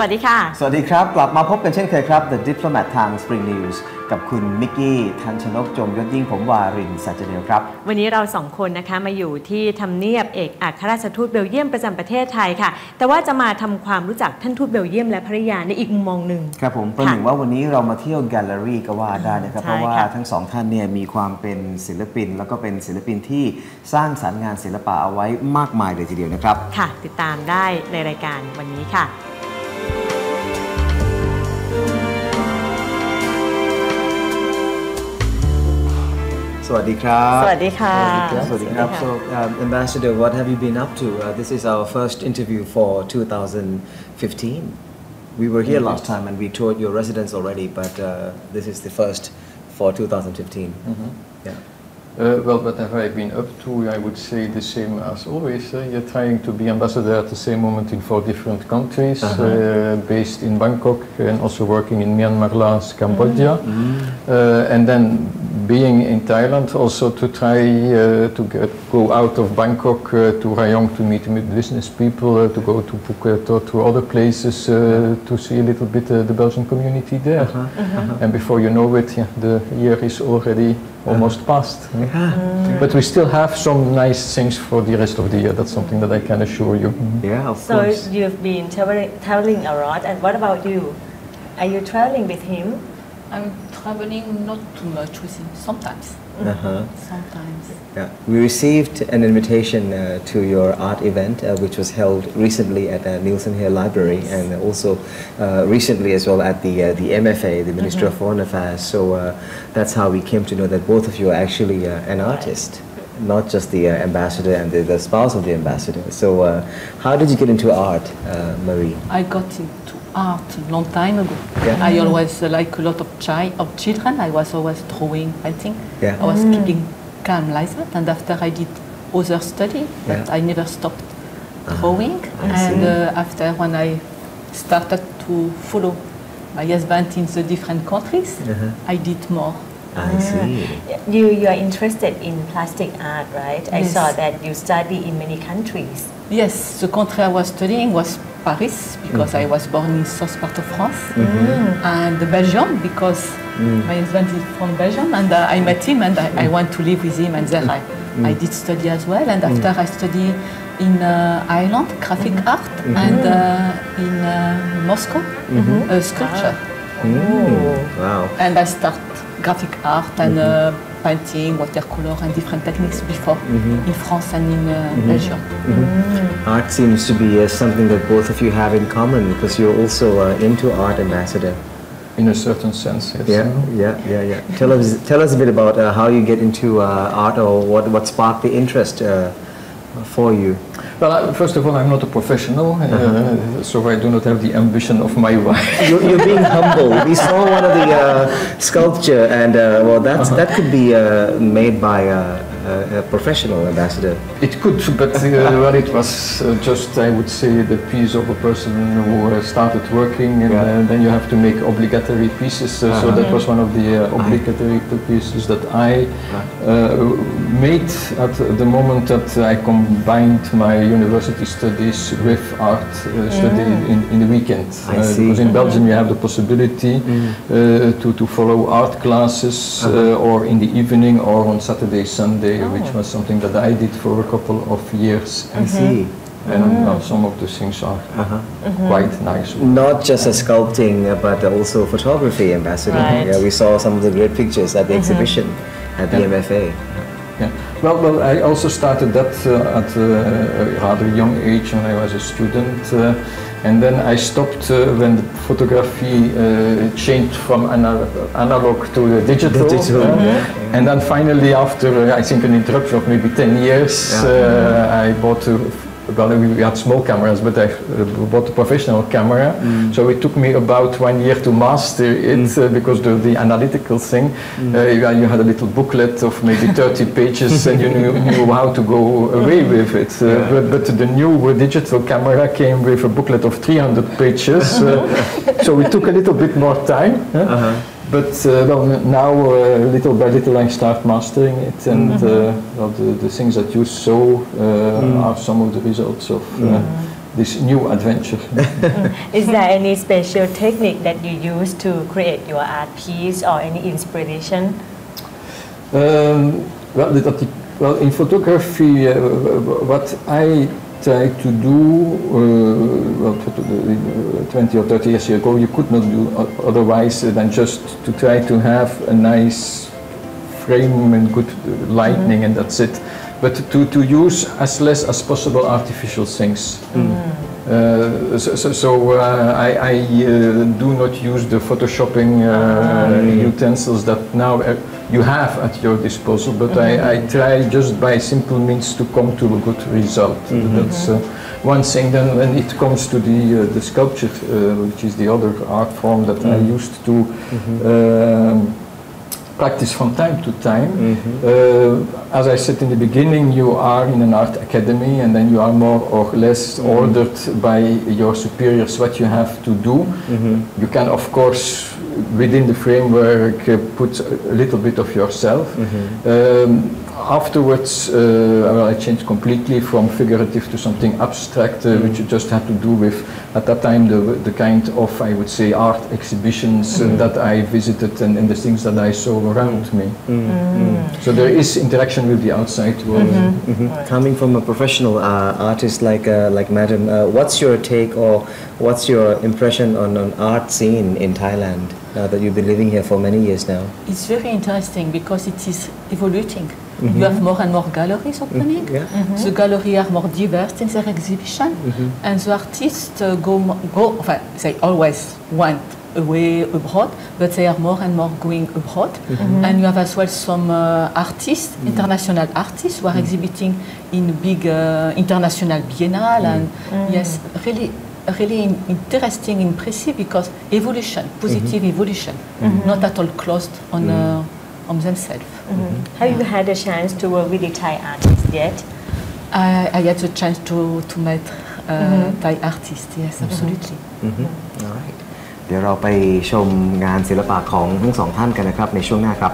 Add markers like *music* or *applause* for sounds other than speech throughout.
วัสดีค่ะ สวัสดีครับ กลับมาพบกันเช่นเคยครับ The Diplomat ทาง Spring News กับคุณมิกกี้ทันชนกจงยศยิ่งผมวารินสัจเดียวครับ วันนี้เราสองคนนะคะมาอยู่ที่ทำเนียบเอกอัครราชทูตเบลเยียมประจำประเทศไทยค่ะ แต่ว่าจะมาทำความรู้จักท่านทูตเบลเยียมและภริยาในอีกมุมมองหนึ่งครับผมประหนึ่งว่าวันนี้เรามาเที่ยวแกลเลอรี่ก็ว่าได้นะครับใช่เพราะว่าค่ะทั้งสองท่านเนี่ยมีความเป็นศิลปิน แล้วก็เป็นศิลปินที่สร้างสรรค์งานศิลปะเอาไว้มากมายเลยทีเดียวนะครับค่ะ ติดตามได้ในรายการวันนี้ค่ะ Sawadi So, um, Ambassador, what have you been up to? Uh, this is our first interview for 2015. We were here mm-hmm. last time and we toured your residence already, but uh, this is the first for 2015. Mm -hmm. Yeah. Uh, well, what have I been up to? I would say the same as always. Uh, you're trying to be ambassador at the same moment in four different countries, uh based in Bangkok and also working in Myanmar, Laos, Cambodia. Uh, and then being in Thailand, also to try uh, to get, go out of Bangkok uh, to Rayong to meet with business people, uh, to go to Phuket or to other places uh, to see a little bit uh, the Belgian community there. And before you know it, yeah, the year is already almost past. Eh? Ah, mm. But we still have some nice things for the rest of the year. That's something that I can assure you. Mm-hmm. yeah of so course you've been traveling, traveling a lot and what about you are you traveling with him I'm traveling not too much with him. Sometimes. uh-huh. Sometimes. Yeah. We received an invitation uh, to your art event, uh, which was held recently at uh, Nielsen Hill Library, and also uh, recently as well at the uh, the MFA, the Ministry of Foreign Affairs. So uh, that's how we came to know that both of you are actually uh, an artist, not just the uh, ambassador and the, the spouse of the ambassador. So uh, how did you get into art, uh, Marie? I got into art a long time ago. Yeah. I always, uh, like a lot of, chi- of children, I was always drawing, painting. Yeah. I was keeping calm like that. And after I did other study, but Yeah. I never stopped drawing. I and uh, after when I started to follow my husband in the different countries, Uh-huh. I did more. I see. you you are interested in plastic art right? I saw that you study in many countries. Yes, the country I was studying was Paris because I was born in south part of France, and Belgium because my husband is from Belgium, and uh, I met him and I, I went to live with him, and there I, I did study as well. And after I study in uh, Ireland graphic art and uh, in uh, Moscow uh, sculpture, Mm, wow. and I start graphic art and uh, painting, watercolor, and different techniques before in France and in uh, Belgium. Art seems to be uh, something that both of you have in common because you're also uh, into art, ambassador. In a certain sense, yes. Yeah, yeah, yeah, yeah. Tell us, tell us a bit about uh, how you get into uh, art or what, what sparked the interest uh, for you. Well, first of all, I'm not a professional, uh, so I do not have the ambition of my *laughs* wife. You're, you're being humble. We saw one of the uh, sculpture, and uh, well, that's that could be uh, made by a, professional ambassador. It could, but uh, *laughs* well, it was uh, just, I would say, the piece of a person who uh, started working, and Yeah. uh, then you have to make obligatory pieces. Uh, So that was one of the uh, obligatory pieces that I uh, made at the moment that I combined my university studies with art uh, study in, in the weekend. I see. Because in Belgium you have the possibility uh, to, to follow art classes uh, or in the evening or on Saturday, Sunday, which was something that I did for a couple of years. I see. And well, some of the things are quite nice. Not just a sculpting, uh, but also photography ambassador. Right. Yeah, we saw some of the great pictures at the exhibition at the Yeah. MFA. Yeah. Well, well, I also started that uh, at uh, a rather young age when I was a student, uh, and then I stopped uh, when the photography uh, changed from ana- analog to the digital. Digital, yeah. And then finally, after uh, I think an interruption of maybe 10 years, uh, I bought a well, we had small cameras, but I uh, bought a professional camera. So it took me about one year to master it uh, because the, the analytical thing, uh, you, had a little booklet of maybe *laughs* 30 pages and you knew, knew how to go away with it. Uh, but, but the new digital camera came with a booklet of 300 pages. Uh, *laughs* so it took a little bit more time. huh? But uh, well, now uh, little by little I start mastering it, and uh, well, the, the things that you saw uh, are some of the results of uh, this new adventure. *laughs* Is there any special technique that you use to create your art piece or any inspiration? Um, well, that, that- well, in photography, uh, what I try to do, uh, well, tw- tw- uh, 20 or 30 years ago, you could not do otherwise than just to try to have a nice frame and good lighting, and that's it. But to, to use as less as possible artificial things. Uh, so so, so uh, I, I uh, do not use the photoshopping uh, utensils that now uh, you have at your disposal, but I, I try just by simple means to come to a good result. That's uh, one thing. Then when it comes to the, uh, the sculpture, uh, which is the other art form that I used to um, practice from time to time. Uh, as I said in the beginning, you are in an art academy and then you are more or less ordered by your superiors what you have to do. You can, of course, within the framework, uh, put a little bit of yourself. Um, afterwards, uh, well, I changed completely from figurative to something abstract, uh, which just had to do with, at that time, the, the kind of, I would say, art exhibitions uh, that I visited and, and the things that I saw around me. So there is interaction with the outside world. Mhm. Coming from a professional uh, artist like uh, like Madam, uh, what's your take or what's your impression on an art scene in Thailand now that you've been living here for many years now? It's very interesting because it is evolving. Mhm. You have more and more galleries opening. Mhm, yeah. Mhm. The galleries are more diverse in their exhibition, and the artists uh, go, mo- go. enfin, They always went away abroad, but they are more and more going abroad. And you have as well some uh, artists, international artists, who are exhibiting in big uh, international biennale, and yes, really. Really in- interesting, impressive because evolution, positive evolution, not at all closed on uh, on themselves. Have you had a chance to work with the Thai artists yet? I, I had the chance to, to meet uh, Thai artists, yes, absolutely. Alright เดี๋ยวเราไปชมงานศิลปะของทั้งสองท่านกันนะครับในช่วงหน้าครับ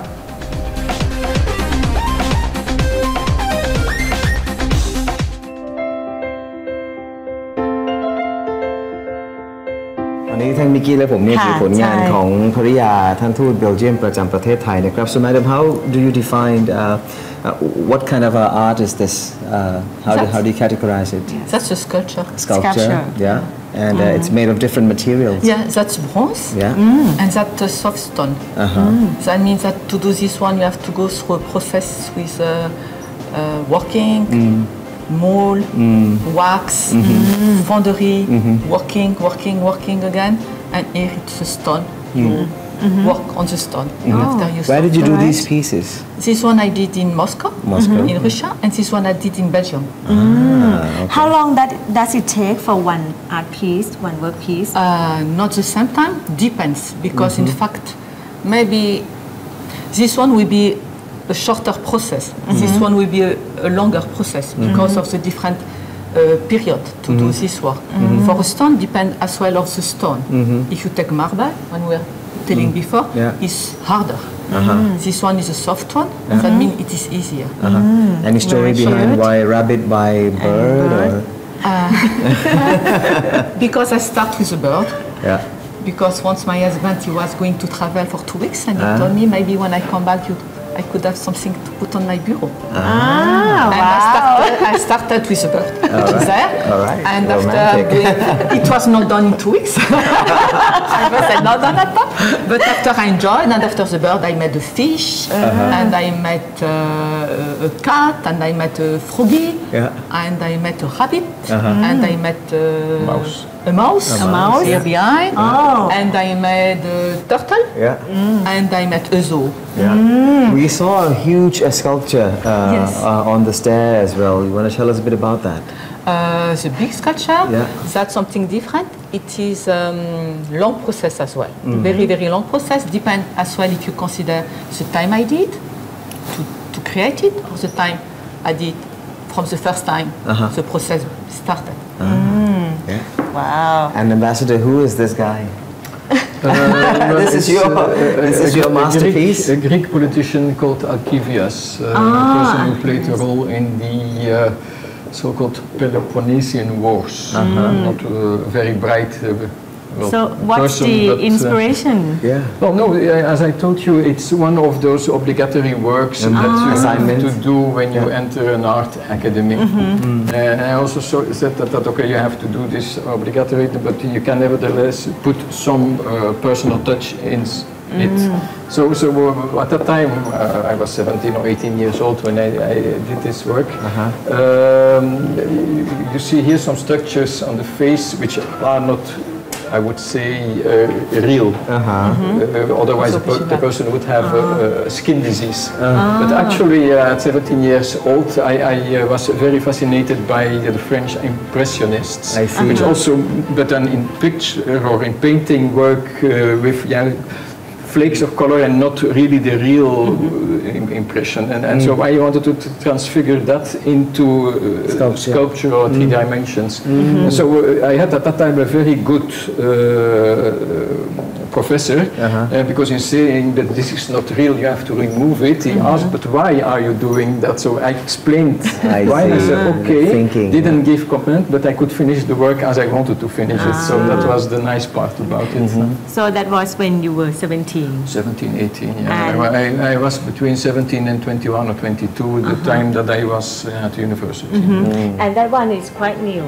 กกี้และผมเนี่ย ค่ะ คือผลงาน ใช่ ของภริยาท่านทูตเบลเยียมประจำประเทศไทยนะครับ so madam how do you define uh, uh, what kind of uh, art is this uh, how, do, how do you categorize it That's a sculpture. sculpture Sculpture. yeah and uh, it's made of different materials Yeah, that's bronze. Yeah. And that's uh, soft stone. That means that to do this one, you have to go through a process with uh, uh, working, mold, wax, fondery, working, working, working again, and here it's hmm. mm-hmm. the stone. You work on the stone after you where did you do Alright. these pieces This one I did in Moscow, Moscow. in Russia, and this one I did in Belgium. Ah, How long that does it take for one art piece, one work piece? Uh, not the same time, depends, because in mm-hmm. fact, maybe this one will be a shorter process. This mm-hmm. one will be a, a longer process because of the different uh, period to do this work. For a stone, depend as well of the stone. Mhm. If you take marble, when we were telling mm. before, Yeah. it's harder. Uh-huh. Mm. This one is a soft one, uh-huh. that means it is easier. uh-huh. Mm. any story Very behind short. why rabbit by bird, bird. or *laughs* uh, *laughs* Because I start with a bird. yeah Because once my husband he was going to travel for two weeks, and he Ah. told me maybe when I come back, you, I could have something to put on my bureau. ah, And I started, I started with a bird, which is there. All right. And Romantic. after doing, *laughs* it was not done in two weeks. *laughs* I was not done at all. But after I enjoyed, and after the bird, I met a fish, and I met uh, a cat, and I met a froggy, Yeah. and I met a rabbit, and I met uh, Mouse. A mouse, A mouse. here behind, Oh. and I met a turtle, yeah and I met a zoo. yeah we saw a huge uh, sculpture uh, Yes. uh, on the stair as well you want to tell us a bit about that Uh, the big sculpture, Yeah. that's something different. It is um, long process as well. Very, very long process. Depend as well if you consider the time I did to, to create it or the time I did from the first time Uh-huh. the process started. yeah wow. and ambassador who is this guy Uh, well, *laughs* This is your- uh, this a- is a- your a Greek- masterpiece? A Greek politician called Alcivius, uh, a person who played a role in the uh, so-called Peloponnesian Wars. Not a very bright uh, well, So what's person, the but, uh, inspiration? Yeah. well, no, uh, as I told you, it's one of those obligatory works that you Assignments. have to do when you enter an art academy. Mm-hmm. Uh, and I also so, said that, that, okay, you have to do this obligatory, but you can nevertheless put some uh, personal touch in it. Mm. So, so uh, at that time, uh, I was 17 or 18 years old when I, I did this work. Um, you- you see here some structures on the face which are not I would say uh, real. Uh, otherwise, the, per- the person would have a, a skin disease. But actually, uh, at 17 years old, I, I uh, was very fascinated by the French Impressionists, which also, but then in picture or in painting, work uh, with yeah, flakes of color and not really the real uh, im- impression. And, and so I wanted to t- transfigure that into uh, Sculpture. sculpture or three dimensions. And so uh, I had at that time a very good uh, professor uh-huh. uh, because he's saying that this is not real, you have to remove it. He uh-huh. asked, but why are you doing that? So I explained *laughs* I why. I see. said, okay, Thinking, didn't give comment, but I could finish the work as I wanted to finish it. So that ah. was the nice part about it. Mm-hmm. So that was when you were 17. 17, 18, yeah. And- I, I was between 17 and 21 or 22 the uh-huh. time that I was uh, at university. Mm-hmm. Mm. And that one is quite new.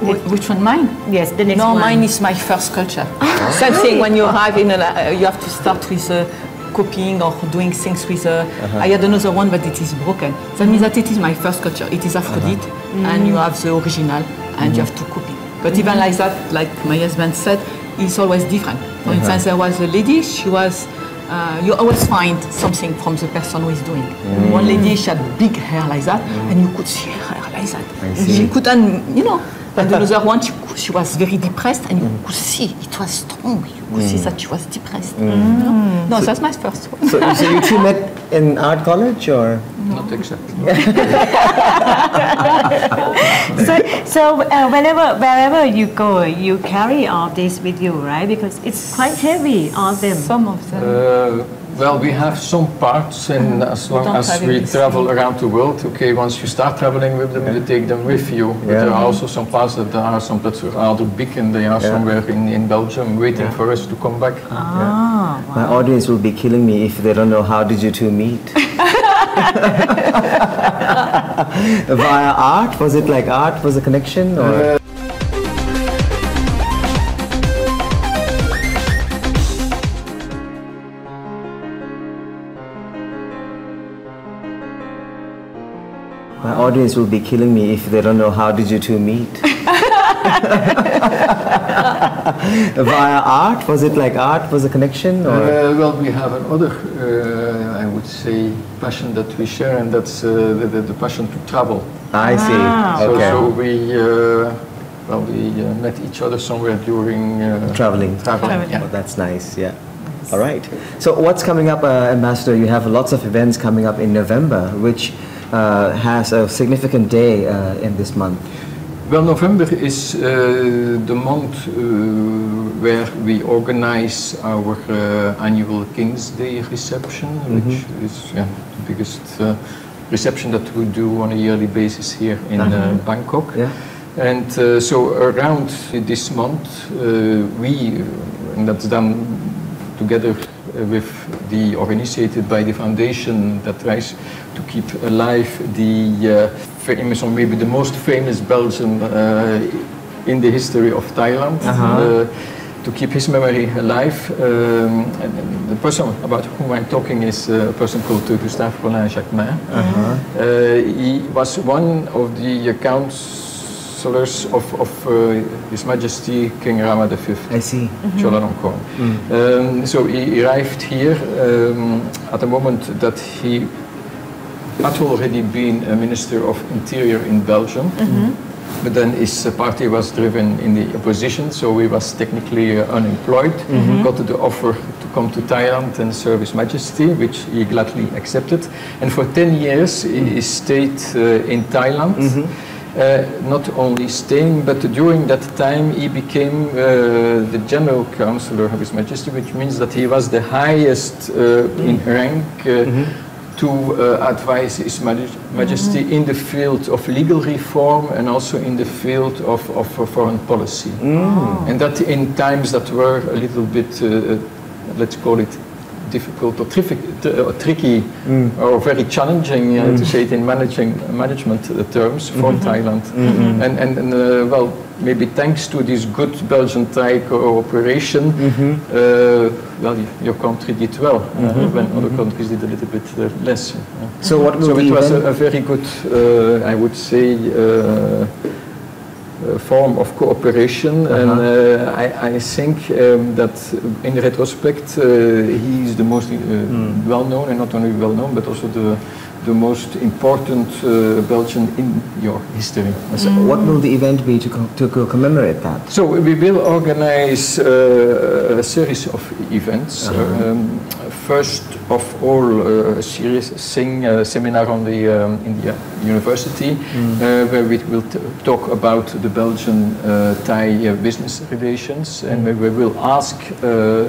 Wh- Which one, mine? Yes, the next no, one. mine is my first sculpture. *laughs* Same thing when you arrive in, a, uh, you have to start with uh, copying or doing things with. Uh, I had another one, but it is broken. That means that it is my first sculpture. It is Aphrodite, and you have the original, and you have to copy. But even like that, like my husband said, it's always different. For instance, there was a lady. She was. Uh, you always find something from the person who is doing. One lady, she had big hair like that, and you could see her hair like that. She couldn't, you know. And another one, she, she was very depressed, and you could see it was strong. You could see that she was depressed. you know? No, that's my first one. So, so you two met in art college or? Not exactly. *laughs* So, so uh, whenever, wherever you go, you carry all this with you, right? Because it's quite heavy, all of them. Some of them. Uh, well, we have some parts, and as long as we everything. travel around the world, okay, once you start traveling with them, you take them with you. But Yeah. there are also some parts that are some that are rather big, and they are Yeah. somewhere in, in Belgium waiting for us to come back. Ah, My audience will be killing me if they don't know how did you two meet. *laughs* *laughs* Via art? Was it like art was a connection or? My audience will be killing me if they don't know how did you two meet. *laughs* Via art? Was it like art was a connection or? Uh, well, we have another, uh, I would say, passion that we share, and that's uh, the, the, the passion to travel. I see. Ah. So, Okay. so we, uh, well, we uh, met each other somewhere during uh, Traveling. Traveling, yeah. Oh, that's nice, yeah. All right. So what's coming up, uh, Ambassador? You have lots of events coming up in November, which uh, has a significant day uh, in this month. Well, November is the month uh, where we organize our uh, annual King's Day reception, which is yeah, the biggest reception that we do on a yearly basis here in uh, Bangkok. Yeah. And so around this month, we, and that's done together with the, or initiated by the foundation that tries to keep alive the uh, famous, or maybe the most famous Belgian uh, in the history of Thailand. uh to keep his memory alive. Um, the person about whom I'm talking is uh, a person called uh, Gustave Colin Jacquemin. Uh, he was one of the councillors of, of uh, His Majesty King Rama V. I see. Chulalongkorn. Um, so he arrived here um, at a moment that he had already been a Minister of Interior in Belgium. But then his uh, party was driven in the opposition, so he was technically uh, unemployed. Got the offer to come to Thailand and serve His Majesty, which he gladly accepted. And for 10 years he he stayed uh, in Thailand. Uh, not only staying, but during that time he became uh, the general counselor of His Majesty, which means that he was the highest uh, in rank uh, to uh, advise His Maj- Majesty in the field of legal reform and also in the field of, of uh, foreign policy. And that in times that were a little bit, uh, let's call it difficult or, trifi- or tricky or very challenging, uh, to say it in managing, management uh, terms for Thailand. And, and, and uh, well, maybe thanks to this good Belgian-Thai cooperation, uh, well, your country did well uh, when other countries did a little bit uh, less. uh. So what So it was a, a very good, uh, I would say, uh, uh, form of cooperation, and uh, I, I think um, that in retrospect uh, he is the most uh, well known, and not only well known, but also the the most important uh, Belgian in your history. So what will the event be to, co- to co- commemorate that? So we will organize uh, a series of events. Um, first of all, uh, a serious sing uh, seminar on the um, in the uh, university, uh, where we will t- talk about the Belgian-Thai uh, business relations, and where we will ask. Uh,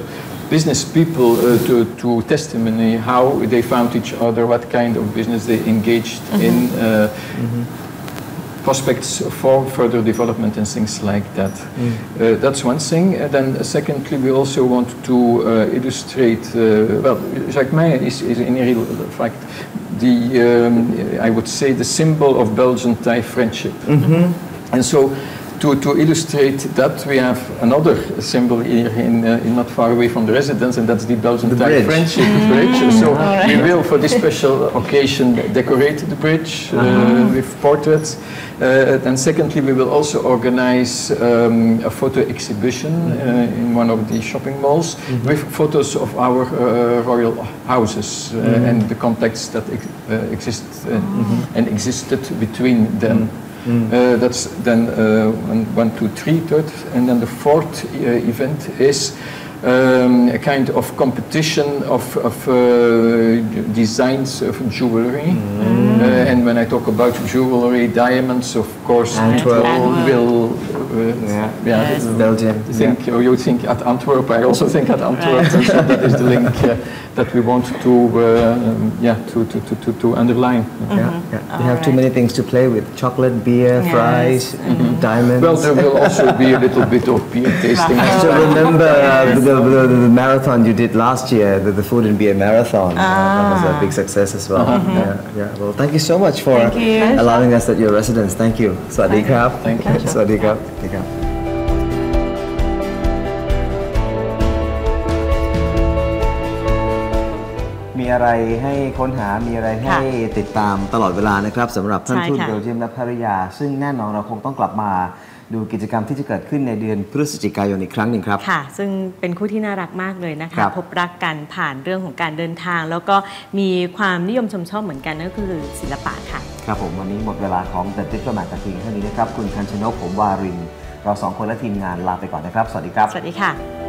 business people uh, to, to testimony how they found each other, what kind of business they engaged in, uh, prospects for further development and things like that. Uh, that's one thing. And then uh, secondly, we also want to uh, illustrate, uh, well, Jacques Meyer is, is in real fact the, um, I would say, the symbol of Belgian-Thai friendship. And so to, to illustrate that, we have another symbol here in, uh, in not far away from the residence, and that's the Belgian-Thai bridge. friendship bridge. So we will, for this special occasion, decorate the bridge uh, with portraits. Uh, and secondly, we will also organize um, a photo exhibition uh, in one of the shopping malls with photos of our uh, royal houses uh, and the contacts that ex- uh, exist uh, and existed between them. Uh, that's then uh, one, one, two, three, third, and then the fourth uh, event is um, a kind of competition of, of uh, designs of jewelry. Uh, and when I talk about jewelry, diamonds, of course, people will uh, Yeah. yeah, Belgium. think, or you think at Antwerp, I also think at Antwerp. so that is the link uh, that we want to, uh, um, yeah, to, to, to, to, to underline. Yeah, yeah. You have too many things to play with: chocolate, beer, Yes. fries, diamonds. Well, there will also be a little bit of beer tasting. *laughs* I still remember uh, the, the, the, marathon you did last year, the, the Food and Beer Marathon. Ah. Uh, that was a big success as well. Mm -hmm. yeah, yeah, Well, thank you so much for allowing us at your residence. Thank you. Swadee Thank you. Swadee Krab. อะไรให้ค้นหา มีอะไรให้ติดตามตลอดเวลานะครับสำหรับท่านใช่ทูตค่ะเบลเยียมและภริยา ซึ่งแน่นอนเราคงต้องกลับมาดูกิจกรรมที่จะเกิดขึ้นในเดือนพฤศจิกายนอีกครั้งหนึ่งครับ ค่ะ ซึ่งเป็นคู่ที่น่ารักมากเลยนะครัคะบพบรักกันผ่านเรื่องของการเดินทาง แล้วก็มีความนิยมชมชอบเหมือนกันนั่นก็คือศิลปะค่ะ ครับผมวันนี้หมดเวลาของ The Diplomat แต่เพียงเท่านี้นะครับ คุณคันชนกผมวาริน เราสองคนและทีมงานลาไปก่อนนะครับ สวัสดีครับ สวัสดีค่ะ